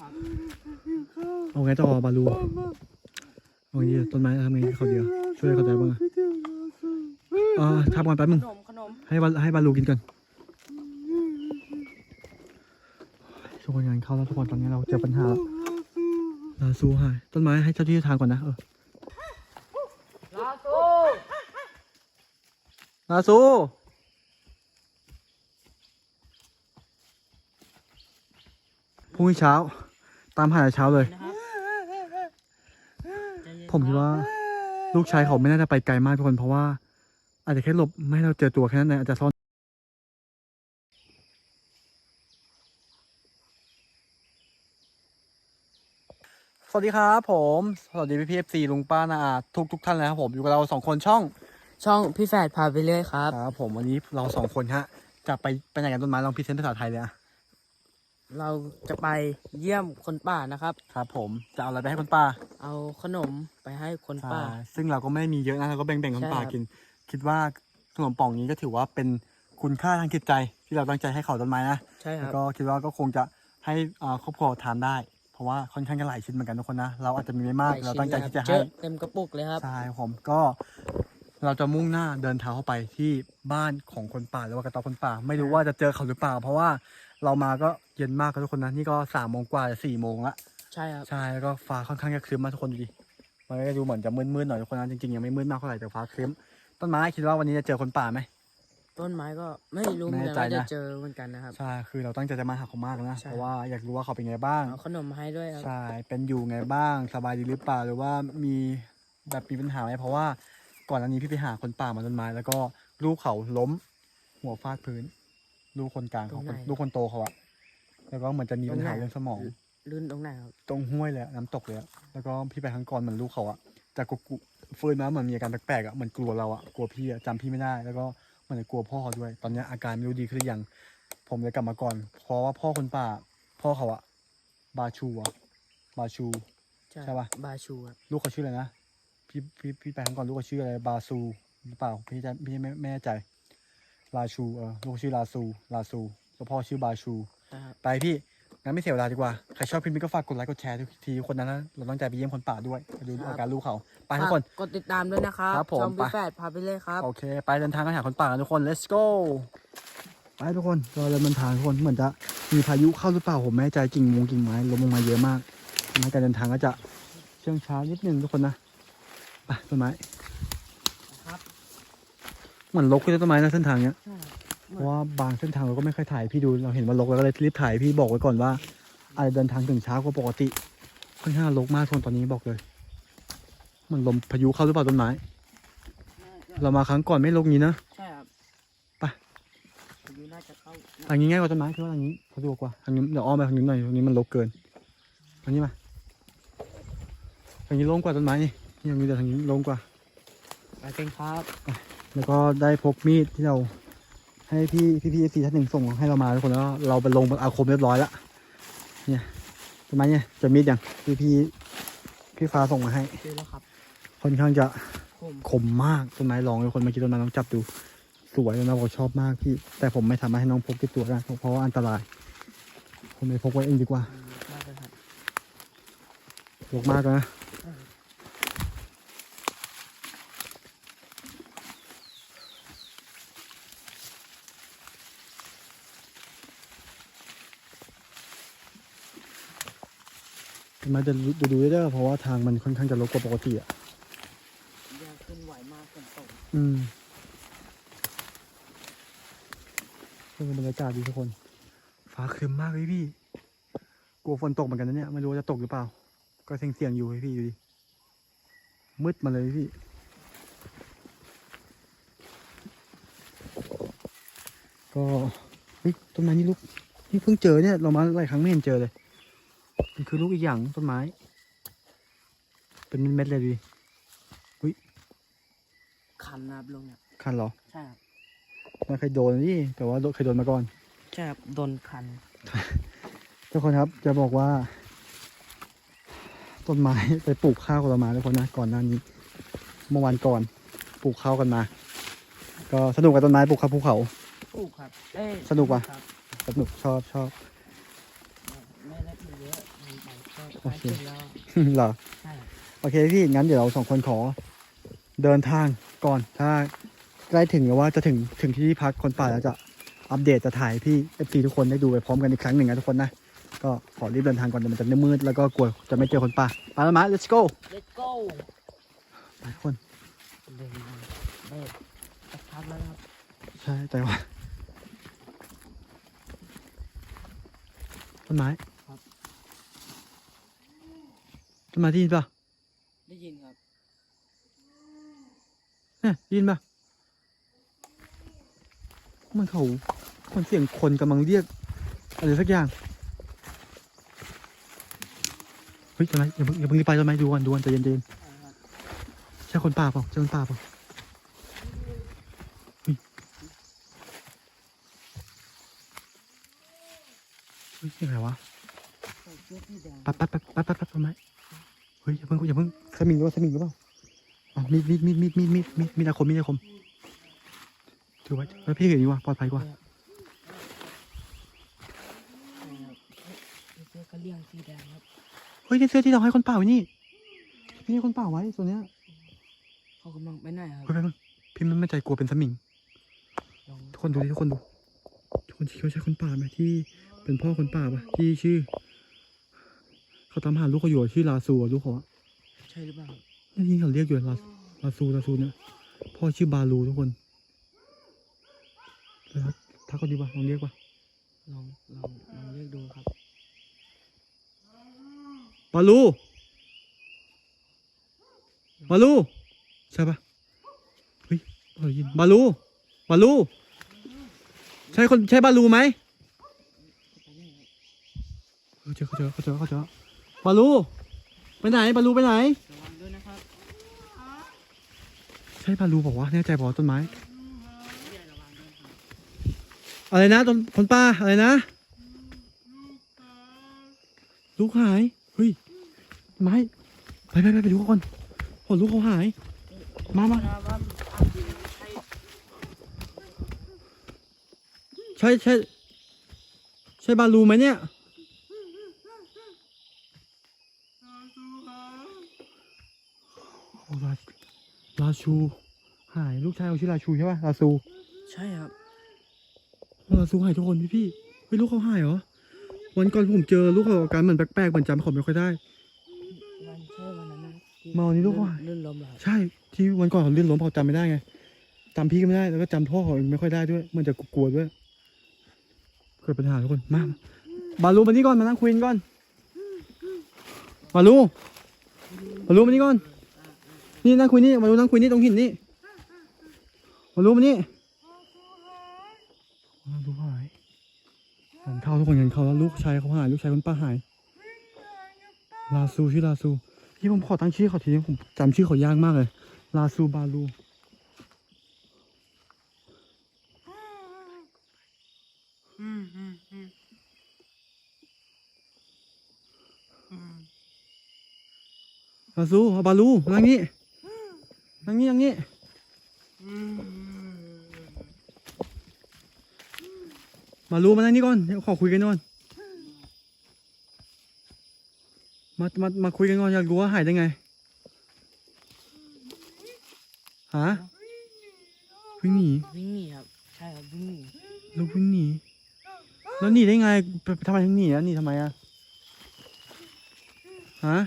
ครับเอาไงต่อบาลูเอาไงดีต้นไม้ทำไงดีเขาเดียว ช่วยเขาได้บ้างอะอ่าทำก่อนแป๊บนึงขนมขนมให้บาให้บาลูกินก่อนทุกคนงานเข้าแล้วทุกคนตอนนี้เราเจอปัญหาแล้วลาซูหายต้นไม้ให้เจ้าที่เจ้าทางก่อนนะเออลาซูลาซูพรุ่งนี้เช้า ตามหาแต่เช้าเลย นะครับใจเย็นผมคิดว่า ลูกชายเขาไม่น่าจะไปไกลมากทุกคนเพราะว่า อาจจะแค่หลบไม่ให้เราเจอตัวแค่นั้นเองอาจจะซ่อนสวัสดีครับผม สวัสดีพี่พีเอฟซีลุงป้านาอาทุกทุกท่านเลยครับผมอยู่กับเราสองคนช่อง ช่องพี่แฝดพาไปเรื่อยครับ ครับผมวันนี้เราสองคนฮะจะไปไปไหนกันต้นไม้ลองพรีเซนต์ภาษาไทยเลยอะ เราจะไปเยี่ยมคนป่านะครับ ครับ ผมจะเอาอะไรไปให้คนป้าเอาขนมไปให้คนป่าใช่ซึ่งเราก็ไม่ได้มีเยอะนะเราก็แบ่งๆคนป่าใช่ครับ กิน คิดว่าขนมป่องนี้ก็ถือว่าเป็นคุณค่าทางจิตใจ ที่เราตั้งใจให้เขาต้นไม้นะใช่คแล้รัวบ ก็คิดว่าก็คงจะให้อ่าครอบครัวทานได้ เพราะว่าค่อนข้างจะหลายชิ้นเหมือนกันทุกคนนะเราอาจจะมีไม่มากเราตั้งใจที่จะเจให้อะเต็มกระปุกเลยครับ ใช่ครับผมก็เราจะมุ่งหน้าเดินเท้าเข้าไปที่บ้านของคนป่าหรือว่ากระต๊อบคนป่า ไม่รู้ว่าจะเจอเขาหรือเปล่า เพราะว่า เรามาก็เย็นมากครับทุกคนนะนี่ก็สามโมงกว่าจะสี่โมงละใช่ครับ ใช่แล้วก็ฟ้าค่อนข้างจะครึ้มมากทุกคนดูดิมันก็ดูเหมือนจะมืดๆหน่อยทุกคนนะจริงๆยังไม่มืดมากเท่าไหร่แต่ฟ้าครึ้มต้นไม้คิดว่าวันนี้จะเจอคนป่าไหม ต้นไม้ก็ไม่รู้เหมือนแน่กันใจว่าจะนะเจอเหมือนกันนะครับ ใช่ คือเราตั้งใจจะมาหาเขามากนะใช่เพราะว่าอยากรู้ว่าเขาเป็นไงบ้าง เอาขนมมาให้ด้วยครับ ใช่ เป็นอยู่ไงบ้าง สบายดีหรือเปล่า หรือว่ามีแบบมีปัญหาไหมเพราะว่าก่อนอันนี้พี่ไปหาคนป่ามาต้นไม้แล้วก็ลูกเขาล้มหัวฟาดพื้น ลูกคนกลางเขาคนลูกคนโตเขาอะแล้วก็เหมือนจะมีปัญหาเรื่องสมอง ลื่นตรงไหนครับตรงห้วยเลยอะน้ำตกเลยอะแล้วก็พี่ไปครั้งก่อนเหมือนลูกเขาอะแต่กุกุฟื้นมาเหมือนมีอาการแปลกๆอะเหมือนกลัวเราอะกลัวพี่อะจำพี่ไม่ได้ แล้วก็เหมือนจะกลัวพ่อเขาด้วย ตอนนี้อาการไม่รู้ดีขึ้นหรือยังผมเลยกลับมาก่อน เพราะว่าพ่อคนป่า พ่อเขาอะบาชูอะบาชู ใช่ปะ บาชูครับลูกเขาชื่ออะไรนะพี่พี่พี่ไปครั้งก่อนลูกเขาชื่ออะไรบาซูหรือเปล่าพี่จะพี่ไม่ไม่แน่ใจ ลาชูเออลูกเขาชื่อลาซูลาซูแล้วพ่อชื่อบาชูนะครับไปพี่งั้นไม่เสียเวลาดีกว่า ใครชอบคลิปนี้ก็ฝากกดไลค์กดแชร์ทุกทีคนนั้นนะเราตั้งใจไปเยี่ยมคนป่าด้วยไปดูอาการลูกเขาไปทุกคน ฝากกดติดตามด้วยนะครับครับผมช่องไป พี่แฝดพาไปเรื่อยครับ โอเค ไปเดินทางกันหาคนป่ากันทุกคน let's go ไปทุกคนเราเดินบนทางทุกคนเหมือนจะมีพายุเข้าหรือเปล่าผมไม่แน่ใจกิ่งมงกิ่งไม้ล้มลงมาเยอะมากทำให้การเดินทางก็จะเชื่องช้านิดนึงทุกคนนะไปต้นไม้ครับ เหมือนลกเลยต้นไม้นะเส้นทางเนี้ยใช่ครับเพราะว่าบางเส้นทางเราก็ไม่ค่อยถ่ายพี่ดูเราเห็นว่าลกแล้วก็เลยรีบถ่ายพี่บอกไว้ก่อนว่าอาจจะเดินทางถึงช้ากว่าปกติ ค่อนข้างลกมากทุกคนตอนนี้บอกเลยเหมันลมพายุเข้าหรือเปล่าต้นไม้ เรามาครั้งก่อนไม่ลกงี้นะใช่ครับไปอายุน่าจะเข้าทางนี้ง่ายกว่าต้นไม้พี่ว่าทางนี้สะดวกกว่าทางนี้เดี๋ยวอ้อมไปทางนี้หน่อยทางนี้มันรกเกินทางนี้มาทางนี้โล่งกว่าต้นไม้นี่นี่ทางนี้แต่ทางนี้โล่งกว่าไปเป็นครับ แล้วก็ได้พกมีดที่เราให้พี่พี่พี่ซีท่านหนึ่งส่งให้เรามาทุกคนแล้วก็เราไปลงบนอาคมเรียบร้อยแล้วเนี่ยต้นไม้เนี่ยเจะมีดอย่างพี่พี่พี่ฟ้าส่งมาให้ดูแล้วครับค่อนข้างจะผมคมมากต้นไม้ลองเลยคนเมื่อกี้ต้นไม้ลองจับดูสวยต้นไม้บอกชอบมากพี่ แต่ผมไม่สามารถให้น้องพกติดตัวได้เพราะว่าอันตราย ผมเลยพกไว้เองดีกว่ามากเลยครับลกมากนะ มันจะดูดูได้เพราะว่าทางมันค่อนข้างจะรกกว่าปกติอะยังขึ้นไหวมากฝนตกอืมเป็นบรรยากาศดีทุกคน ฟ้าครึ้มมากเลยพี่ กลัวฝนตกเหมือนกันนะเนี่ยไม่รู้ว่าจะตกหรือเปล่า ก็เสี่ยงเสี่ยงๆอยู่ให้พี่อยู่ดิ มืดมาเลยพี่ ก็เฮ้ยต้นไม้นี่ลูกนี่เพิ่งเจอเนี่ยเรามาหลายครั้งไม่เห็นเจอเลย มันคือลูกอีกอย่างต้นไม้ เป็นเม็ดๆเลยดิคันนะครับลุงเนี่ยคันเหรอใช่ครับไม่เคยโดนนี่แต่ว่าเคยโดนมาก่อนใช่ครับโดนคันทุกคนครับจะบอกว่า ต้นไม้ไปปลูกข้าวกันมาทุกคนนะก่อนหน้านี้เมื่อวันก่อนปลูกข้าวกันมา ก็สนุกกับต้นไม้ปลูกข้าวภูเขาปลูกครับ เอ้ยสนุกว่ะครับสนุกชอบชอบ ไม่ได้ปลูกเยอะมี โอเคไปถึงแล้วเหรอใช่ครับโอเคพี่งั้นเดี๋ยวเราสองคนขอ เดินทางก่อนถ้าใกล้ถึงหรือว่าจะถึงถึงที่พักคนป่าแล้วจะอัปเดตจะถ่ายให้พี่เอฟซีทุกคนได้ดูไปพร้อมกันอีกครั้งหนึ่งนะทุกคนนะก็ขอรีบเดินทางก่อนเดี๋ยวมันจะมืดแล้วก็กลัวจะไม่เจอคนป่าไปแล้วมา let's go let's go ไปทุกคนเดินมาได้สักพักแล้วนะครับใช่ใจว่าต้นไม้ครับ ต้นไม้ที่ยินปะได้ยินครับเนี่ยได้ยินปะมันเขาคนเสียงคนกำลังเรียกอะไรสักอย่าง เฮ้ยต้นไม้อย่าเพิ่งอย่าเพิ่งรีบไปต้นไม้ดูก่อนดูก่อนใจเย็นใช่ครับๆใช่คนป่าเปล่าใช่คนป่าเปล่าเฮ้ยเฮ้ยยังไงวะใส่เสื้อสีแดงแป๊บแป๊บแป๊บแป๊บแป๊บแป๊บต้นไม้เฮ้ยอย่าเพิ่งอย่าเพิ่งสมิงหรือว่าสมิงหรือเปล่าอ๋อมีดมีดมีดมีดมีดมีดมีดมีดอาคมมีดอาคมถือไว้ไว้พี่เห็นดีกว่าปลอดภัยกว่าใช่ครับใช่ครับเสื้อกระเลียงสีแดงครับเฮ้ยนี่เสื้อที่เราให้คนป่าไว้นี่พี่ให้คนป่าไว้ตัวเนี้ยเขากำลังไปไหนครับเฮ้ยแป๊บนึงพี่มันไม่ใจกลัวเป็นสมิงลองทุกคนดูดิทุกคนดูทุกคนเขาใช่คนป่าไหมที่เป็นพ่อคนป่าปะที่ชื่อ เขาตามหาลูกเขาอยู่อะชื่อลาซูอะลูกเขาอะใช่หรือเปล่าครับนี่ที่เขาเรียกอยู่ลาลาซูลาซูเนี่ยพ่อชื่อบาลูทุกคนแล้วถ้าเขาดีปะลองเรียกปะลองลองลองเรียกดูครับ บาลูบาลูใช่ปะเฮ้ยเราได้ยินบาลูบาลูใช่คนใช่บาลูไหมไปไหนครับเขาเจอเขาเจอเขาเจอเขาเจอ บาลูไปไหนบาลูไปไหนระวังด้วยนะครับใช่บาลูบอกว่าแน่ใจบอกว่าต้นไม้พี่ใหญ่ระวังด้วยครับอะไรนะต้นคนป้าอะไรนะ ลูกหายเฮ้ยไม้ไปไปไปไปดูก่อนผลลูกเขาหาย มามานะว่าอาจจะใช่ใช่ใช่ใช่บาลูไหมเนี่ย โอ้ลาลาชู หายลูกชายเขาชื่อลาชูใช่ป่ะลาซูใช่ครับลาซูหายทุกคนพี่พี่เฮ้ยลูกเขาหายเหรอวันก่อนผมเจอลูกเขาอาการเหมือนแปลกๆเหมือนจำเขาไม่ค่อยได้วันใช่วันนั้นนะที่เมานี่ลูกว่าลื่นล้มเหรอครับใช่ที่วันก่อนเขาลื่นล้มเขาจำไม่ได้ไงจำพี่ก็ไม่ได้แล้วก็จำพ่อเขาเองไม่ค่อยได้ด้วย มันจะกลัวๆด้วยเกิดปัญหาทุกคนมาบาลูมานี่ก่อนมานั่งคุยกันก่อนบาลูบาลูมานี่ก่อน นี่นั่งคุยนี่บาลูนั่งคุยนี่ตรงหินนี่บาลูมานี่บาลูหายเงินเข้าทุกคนเงินเข้าแล้วลูกชายเขาหายลูกชายคุณป้าหาย ลาซูชื่อลาซูพี่ผมขอตั้งชื่อเขาทีผมจำชื่อเขายากมากเลย ลาซูบาลูอืมอืมอืมอืมลาซูเอาบาลูนั่งนี่ นั่งนี่นั่งนี่อืมบาลูมานั่งนี่ก่อนเดี๋ยวขอคุยกันก่อน มา มา มาคุยกันก่อนอยากรู้ว่าหายได้ไงฮะวิ่งหนี วิ่งหนีครับ ใช่ครับวิ่งหนีแล้ววิ่งหนี แล้วหนีได้ไงไปไปทำไมถึงหนีอะหนีทำไมอะ ฮะ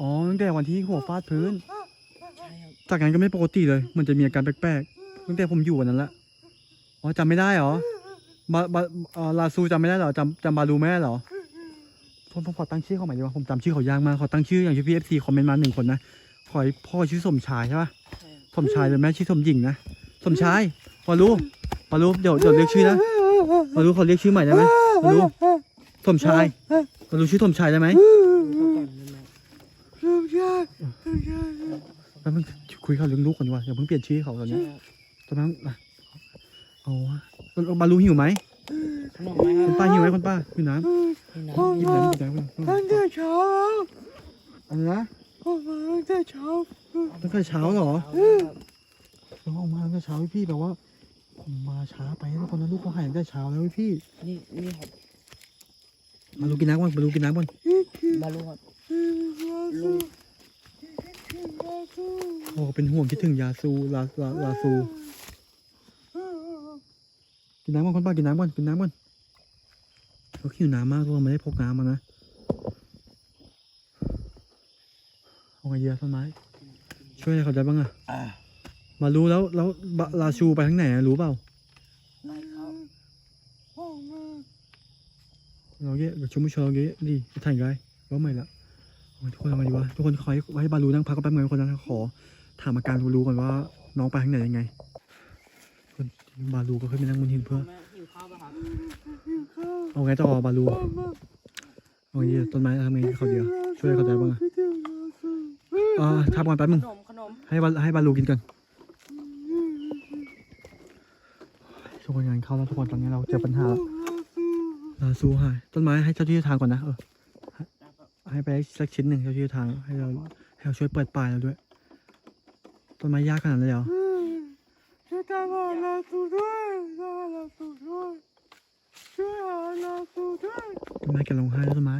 อ๋อตั้งแต่วันที่หัวฟาดพื้นใช่ครับ จากนั้นก็ไม่ปกติเลย มันจะมีอาการแปลกๆ ตั้งแต่ผมอยู่วันนั้นละ อ๋อจำไม่ได้เหรอบาบาเอ่อลาซูจำไม่ได้เหรอจำจำบาลูไม่ได้เหรอผมผมขอตั้งชื่อเขาใหม่ดีกว่าผมจำชื่อเขายากมากขอตั้งชื่ออย่างที่พีเอฟซีคอมเมนต์มาหนึ่งคนนะขอให้พ่อชื่อสมชายใช่ปะสมชายเลยแม่ชื่อสมหญิงนะ สมชายบาลูบาลูเดี๋ยวเดี๋ยวเรียกชื่อนะบาลูเขาเรียกชื่อใหม่ได้ไหมบาลูสมชายบาลูชื่อสมชายได้ไหมดูเขาก่อนได้ไหม แล้วมึงคุยเขาเรื่องลูกก่อนดีกว่าอย่าเพิ่งเปลี่ยนชื่อเขาตอนใช่นี้ครับตอนนั้นอะเอาวะบาลูหิวไหมขนมไหมครัคุบณป้าหิวไหมคุณป้าหิวน้นี่นะำหยิบน้ำหยิบน้ำมาตั้งแต่เช้าอะไรนะออกมาตั้งแต่เช้าตั้งแต่เช้าเหรอครับเราออกมาตั้งแต่เช้าพี่แบบว่า ผมมาช้าไปแล้วตอนนั้นลูกเขาหายตั้งแต่เช้าแล้วพี่นี่นี่ครับมาลูกินน้ำก่อนมาลูกินน้ำก่อนบาลูครับลุง โอ้เป็นห่วงคิดถึงยาซูลาลาลาซู กินน้ำก่อนคนป้ากินน้ำก่อนกินน้ำก่อนเขาหิวน้ำมากเราไม่ได้พกน้ำมานะเอาไงดีอะต้นไม้ช่วยอะไรเขาได้บ้างอะมารู้แล้วแล้วบะลาชูไปทางไหนอะรู้เปล่าไปครับเราเยอะเดี๋ยวชมผู้ชมเยอะดีจะถ่ายไงว่าไม่ละโอ้ย ทุกคนทำไงดีวะทุกคนขอให้ให้บารูนั่งพักก็แป๊บนึงทุกคนนะขอถามอาการบารูก่อนว่าน้องไปทางไหนยังไงคนบารูก็ขึ้นไปนั่งบนหินเพื่อเอาไงต่อบาลูเอาไงดีต้นไม้ทำไงให้เขาเดียวช่วยเขาได้บ้างอะอ่าทำก่อนแป๊บนึงให้บาให้บาลูกินก่อนทุกคนงานเข้าแล้วทุกคนตอนนี้เราเจอปัญหาลาซูหายต้นไม้ให้เจ้าที่ทางก่อนนะเออ ให้ไปสักชิ้นหนึ่งเจ้าที่เจ้าทางให้เราให้เราช่วยเปิดปลายเราด้วย ต้นไม้ยากขนาดนั้นเลยเหรอช่วยตามหาลาสูด้วยตามหาลาสูด้วยช่วยหาลาสูด้วยต้นไม้แกลงไห้แล้วต้นไม้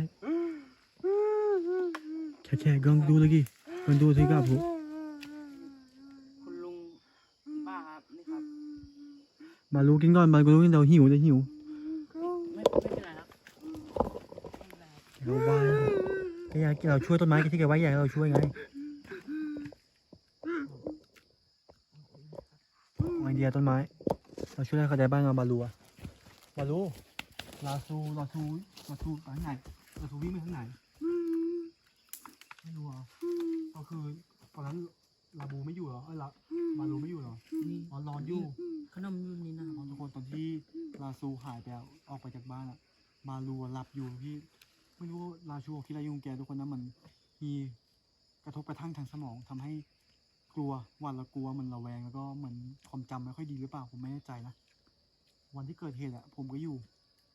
แค่แค่กล้องดูเลยกี่กล้องดูที่กับผมคุณลุงป้าครับนี่ครับบาลูกินก่อนบาลูกินเราหิวจะหิวไม่ไม่เป็นไรครับไม่เป็นไรครับเรา ว่าก็อยากให้เราช่วยต้นไม้ที่แกว่าอยากให้เราช่วยไงไอเดียต้นไม้ เราช่วยให้เขาได้บ้างอะบาลูอะบาลูลาซูลาซูลาซูไปทางไหนลาซูวิ่งไปทางไหนไม่รู้อะก็คือตอนนั้นลาบูไม่อยู่เหรอเออลาบาลูไม่อยู่เหรอนี่อ๋อนอนอยู่ขนมอยู่นี่นะครับทุกคนตอนที่ลาซูหายไปอะออกไปจากบ้านอะมาลูอะหลับอยู่ที่ ไม่รู้ลาชูคิดอะไรอยุ่งแกทุกคนนะมันมีกระทบกระทั่งทางสมองทำให้กลัวหวาดระกลัวมันระแวงแล้วก็เหมือนความจำไม่ค่อยดีหรือเปล่าผมไม่แน่ใจนะวันที่เกิดเหตุอะผมก็อยู่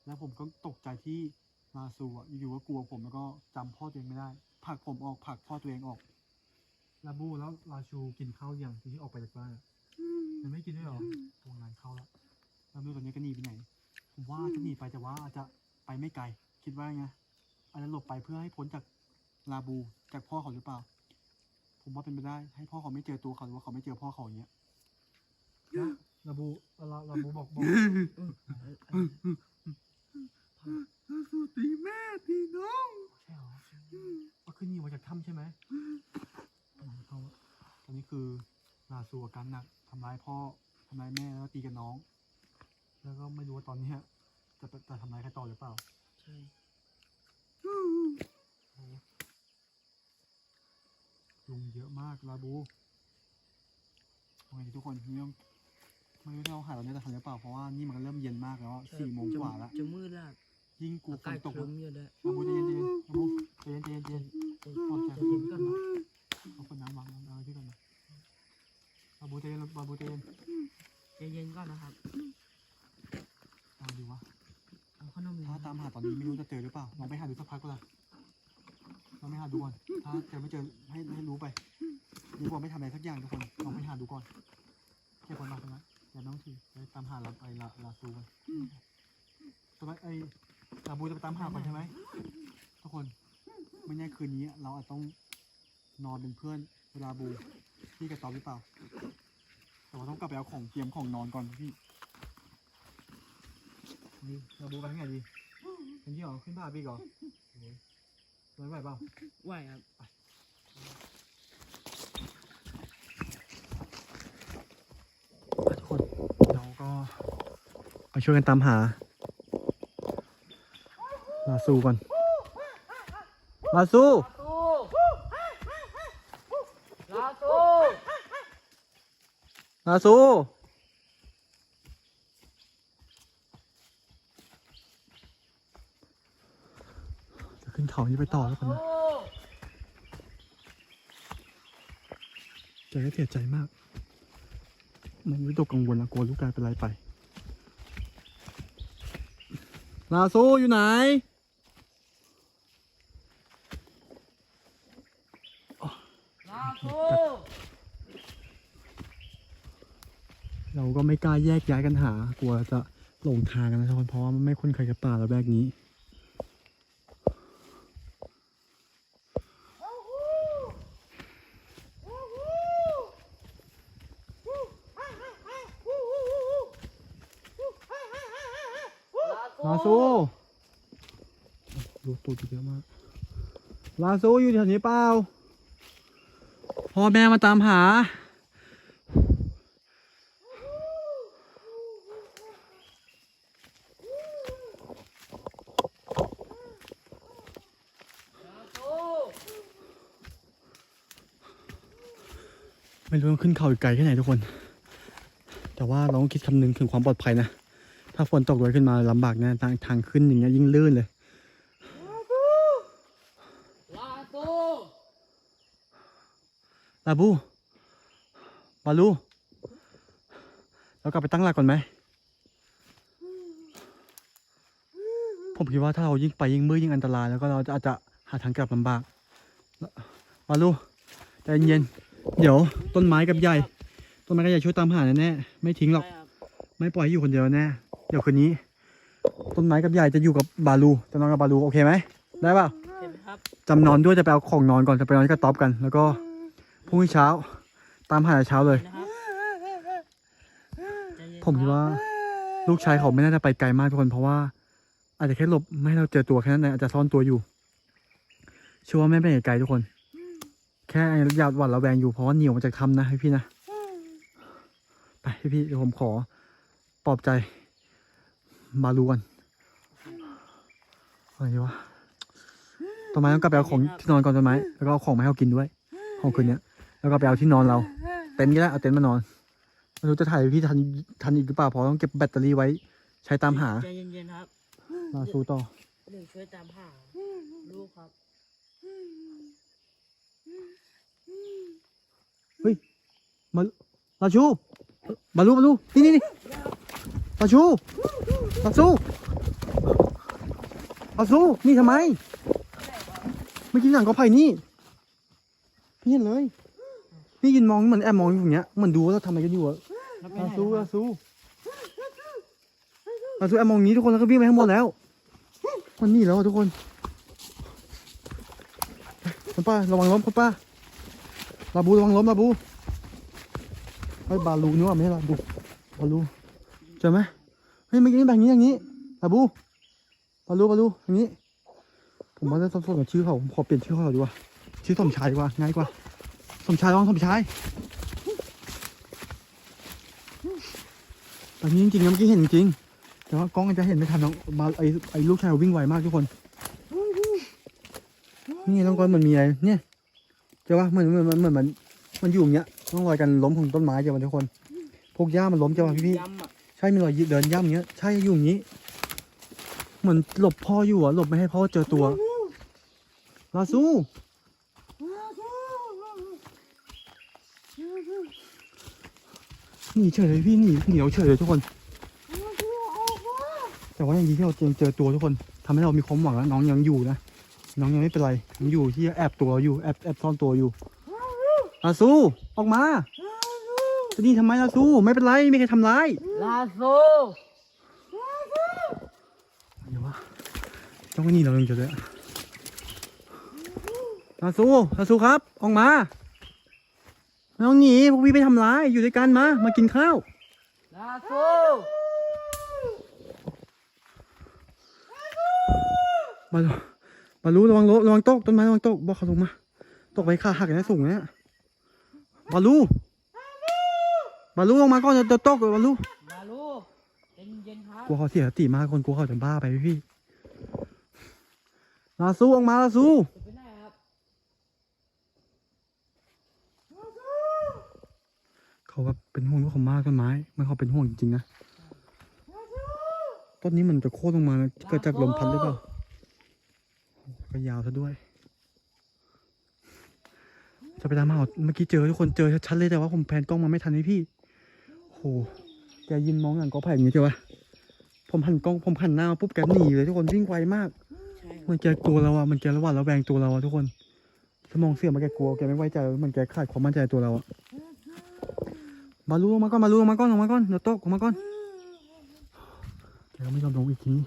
แล้วผมก็ตกใจที่ลาซูอะอยู่ๆก็กลัวผมแล้วก็จำพ่อตัวเองไม่ได้ผลักผมออกผลักพ่อตัวเองออกลาบูแล้วลาชูกินข้าวอย่างที่ออกไปจากบ้านอะมันไม่กินด้วยเหรอโรงงานเข้าแล้วแล้วไม่รู้ตอนนี้ก็หนีไปไหน ผมว่าจะหนีไปแต่ว่าอาจจะไปไม่ไกล คิดว่าไง อาจจะหลบไปเพื่อให้พ้นจากลาบูจากพ่อเขาหรือเปล่า ผมว่าเป็นไปได้ ให้พ่อเขาไม่เจอตัวเขาหรือว่าเขาไม่เจอพ่อเขาอย่างเงี้ยนะลาบูลาลาบูบอกบอกลาสูตีแม่ตีน้องใช่เหรอก็ขึ้นหนีมาจากถ้ำใช่ไหมกำลังเข้าอะตอนนี้คือลาซูอาการหนักทำร้ายพ่อทำร้ายแม่แล้วก็ตีกับน้อง แล้วก็ไม่รู้ว่าตอนเนี้ยจะจะทำร้ายใครต่อหรือเปล่า ใช่ ยุงเยอะมากลาบูโอเคทุกคนไม่ต้องไม่รู้จะเอาหาเราเนี่ยจะทันหรือเปล่าเพราะว่านี่มันก็เริ่มเย็นมากแล้วอะใช่สี่โมงกว่าแล้วจะมืดแล้วยิ่งกลัวอาฝกาศนตกครึ้อะมอยู่ด้วยลาบูใจเย็นใจเย็นลาบูใจเย็นใจเย็นใจเย็นใจใจเย็นก่อนนะเอาคนน้ำวางน้ำเอาที่ก่อนนะลาบูใจเย็นลาบูใจเย็นใจเย็นก่อนนะครับเอาดีวะเอาข นมถ้าตามหาตอนนี้ไม่รู้จะเจอหรือเปล่าลองไปหาดูสักพักก็ละลองไปหาดูก่อนถ้าเจอไม่เจอให้ให้รู้ไปดีกว่าไม่ทำอะไรสักอย่างทุกคนลองไปหาดูก่อนแค่คนมาตรงนั้นอย่าต้องถือไปตามหาลาไอลาลาซูกันตรงนั้นไอลาบูจะไปตามหาก่อนใช่ไหมทุกคนไม่แน่คืนนี้ เราอาจต้องนอนเป็นเพื่อนเวลาบูพี่กระตอบหรือเปล่าแต่ว่าต้องกลับไปเอาของเตรียมของนอนก่อนพี่ นี่ลาบูไปทางไหนดีเป็นที่หรอขึ้นบ้านพี่ก่อนโอ้ยไม่ไหวเปล่าไหวครับทุกคนเราก็ไปช่วยกันตามหาลาซูก่อนลาซูลาตูลาซู ขึ้นเขานี้ไปต่อแล้วกันนะใจก็เสียใจมาก มันวิตกกังวลนะกลัวลูกกายเป็นไรไป ลาซูอยู่ไหนลาตูเราก็ไม่กล้าแยกย้ายกันหากลัวจะหลงทางกันนะทุกคนเพราะว่าไม่คุ้นเคยกับป่าละแวกนี้ ซูดูตูดเยอะมากลาโซอยู่แถวนี้เปล่าพ่อแม่มาตามหา ไม่รู้มันขึ้นเขาอีกไกลแค่ไหนทุกคน แต่ว่าเราต้องคิดคำนึงถึงความปลอดภัยนะ ถ้าฝนตกด้วยขึ้นมาลำบากแน่ทางทางขึ้นอย่างเงี้ยยิ่งลื่นเลยลาโตลาบูบาลูเรากลับไปตั้งหลักก่อนไหม ผมคิดว่าถ้าเรายิ่งไปยิ่งมืดยิ่งอันตราย แล้วก็เราจะอาจจะหาทางกลับลำบากบาลูใจเย็นๆเดี๋ยวต้นไม้กับใหญ่ ต้นไม้กับใหญ่ช่วยตามหาแน่ๆไม่ทิ้งหรอกใช่ครับไม่ปล่อยให้อยู่คนเดียวแน่ เดี๋ยวคืนนี้ ต้นไม้กับใหญ่จะอยู่กับบาลูจะนอนกับบาลูโอเคไหมได้ป่ะเห็นไหมครับจำนอนด้วยจะไปเอาของนอนก่อนจะไปนอนที่กระต๊อบกัน แล้วก็พรุ่งนี้เช้า ตามหาแต่เช้าเลย นะครับใจเย็นผมคิดว่า ลูกชายเขาไม่น่าจะไปไกลมากทุกคนเพราะว่า อาจจะแค่หลบไม่ให้เราเจอตัวแค่นั้นเองอาจจะซ่อนตัวอยู่เชื่อว่าไม่ไปไหนไกลทุกคน แค่อยากหวัดระแวงอยู่เพราะว่าเหนียวมาจากถ้ำนะให้พี่นะไปให้พี่เดี๋ยวผมขอปลอบใจ บาลูกันอะไรดีวะต้นไม้ต้องกลับไปเอาของที่นอนก่อนต้นไม้แล้วก็เอาของมาให้เขากินด้วย ของคืนเนี้ย แล้วก็ไปเอาที่นอนเรา เต็นท์ก็ได้เอาเต็นท์มานอนไม่รู้จะถ่ายพี่ทันทันอีกหรือเปล่าเพราะต้องเก็บแบตเตอรี่ไว้ ใช้ตามหาใจเย็นๆครับมาสู้ต่อหนึ่งช่วยตามหาลูกครับมาลาชูมาลูมาลูนี่นี่นี่ลาชู ลาชูลาชูนี่ทำไมเมื่อกี้หนังก็ไผ่นี่พี่เห็นเลย นี่ยืนมองเหมือนแอบมองอยู่อย่างเงี้ยเหมือนดูว่าเราทำอะไรกันอยู่อะแล้วไปลาไหนซูนะคลารับซูลาซูแอบมองนี้ทุกคนแล้วก็วิ่งไปข้างบนแล้ว มันนี่แล้วทุกคนคุณป้าระวังล้มคุณป้าลาบูระวังล้มลาบูไอ้บาลูนี่ว่าไม่ใช่ลาบูบาลูเจอไหม เฮ้ยเมื่อกี้นี่แบบนี้อย่างนี้ลาบูบาลูบาลูอย่างนี้ ผมว่าจะสับสนกับชื่อเขาผมขอเปลี่ยนชื่อเขาดีกว่า ชื่อสมชายดีกว่าง่ายกว่า สมชายลองสมชายแต่นี้จริงๆนะเมื่อกี้เห็นจริง แต่ว่ากล้องจจะเห็นไม่ทันน้องมาไอไอลูกชายวิ่งไวมากทุกคน นี่น้องก้อนมันมีอะไรเนี่ยเจ้าว่าเหมือนเหมือนเหมือนเหมือนมันมันอยู่อย่างเงี้ยต้องรอยกันล้มของต้นไม้เจ้าว่าทุกคน พวกหญ้ามันล้มเจ้าว่าพี่พี่ ใช่มีรอยเดินย่ำอย่างเงี้ย ใช่อยู่อย่างงี้ เหมือนหลบพ่ออยู่อะ หลบไม่ให้พ่อเจอตัวลาซูหนีเฉยเลยพี่หนีเหนียวเฉยเลยทุกคน แต่ว่าอย่างดีที่เราเจอเจอตัวทุกคนทำให้เรามีความหวังแล้วน้องยังอยู่นะ น้องยังไม่เป็นไรยังอยู่ที่แอบตัวอยู่แอบแอบซ่อนตัวอยู่ลาซูออกมา นี่ทำไมลาซูไม่เป็นไรไม่เคยทำร้ายลาโซเดี๋ยววะจ้องไว้นี่เรายังเจอเลยลาซูลาซูครับ ออกมาไม่ต้องหนีพวกพี่ไม่ทำร้ายอยู่ด้วยกันมา มากินข้าวลาโซมาดูมารู้ระวังรถระวังตกต้นไม้ระวังตกบอกเขาลงมา ตกไปขาหักนะสูงนะบาลู บาลูลงมาก่อนเดี๋ยวเดี๋ยวตกบาลูมาลูกใจเย็นๆครับกลัวเขาเสียสติมากคนกลัวเขาจะบ้าไปพี่พี่ลาซูออกมาลาซูจะไปไหนครับเขาแบบเป็นห่วงลูกเขามากต้นไม้มันเขาเป็นห่วงจริงๆนะต้นนี้มันจะโค่นลงมาเกิดจากลมพัดหรือเปล่าโอ้ก็ยาวซะด้วย จะไปตามหาเมื่อกี้เจอทุกคนเจอชัดๆเลยแต่ว่าผมแพนกล้องมาไม่ทันนี่พี่ โห แกยินมองหลังก็ไผ่อย่างนี้เจ้าวะผมหันกล้องผมหันหน้ามาปุ๊บแกหนีเลยทุกคนวิ่งไวมาก มันแกกลัวเราอะมันแกระหวาดระแวงตัวเราอะทุกคนสมองเสื่อมมาแกกลัวแกไม่ไว้ใจมันแกขาดความมั่นใจตัวเราอะมาลูลงมาก่อนมาลูลงมาก่อนลงมาก่อนเดี๋ยวตกลงมาก่อนแกก็ไม่ยอมลงอีกทีนี้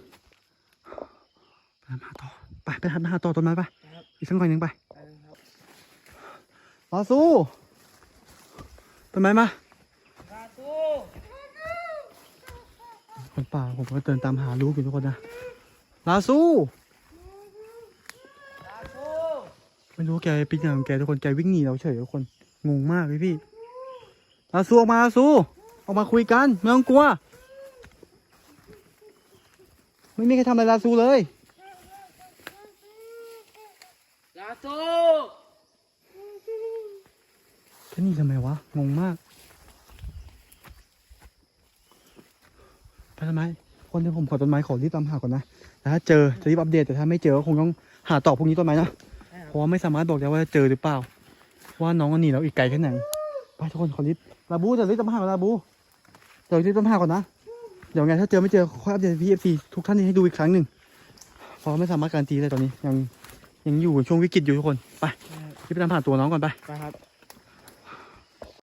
ไปหาต่อไปไปหาหาต่อต้นไม้ไปอีกสักหน่อยหนึ่งไปไปเลยครับลาซูต้นไม้มา ลาโซ คนป่าผมก็เดินตามหาลูกอยู่ทุกคนนะลาซูไม่รู้แกปิดงานของแกทุกคนแกวิ่งหนีเราเฉยทุกคนงงมากเลยพี่ลาซูออกมาลาซูออกมาคุยกันไม่ต้องกลัว ไม่มีใครทำอะไรลาซูเลย ลาซู แค่นี้ทำไมวะ งงมาก ไปทำไม คนที่ ผมขอต้นไม้ขอรีบตามหาก่อนนะแต่ถ้าเจอจะรีบอัปเดตแต่ถ้าไม่เจอก็คงต้องหาต่อพรุ่งนี้ต้นไม้นะเพราะว่าไม่สามารถบอกได้ว่าเจอหรือเปล่า ว่าน้องก็หนีเราอีกไกลแค่ไหนไปทุกคนขอรีบลาบูเดี๋ยวรีบตามหาก่อนลาบูเดี๋ยวรีบตามหาก่อนนะเดี๋ยวไงถ้าเจอไม่เจอค่อยอัปเดตพี่เอฟซีทุกท่านให้ดูอีกครั้งหนึ่งเพราะไม่สามารถการันตีเลยตอนนี้ยังยังอยู่ช่วงวิกฤตอยู่ทุกคนไปรีบไปตามหาตัวน้องก่อนไปไปครับ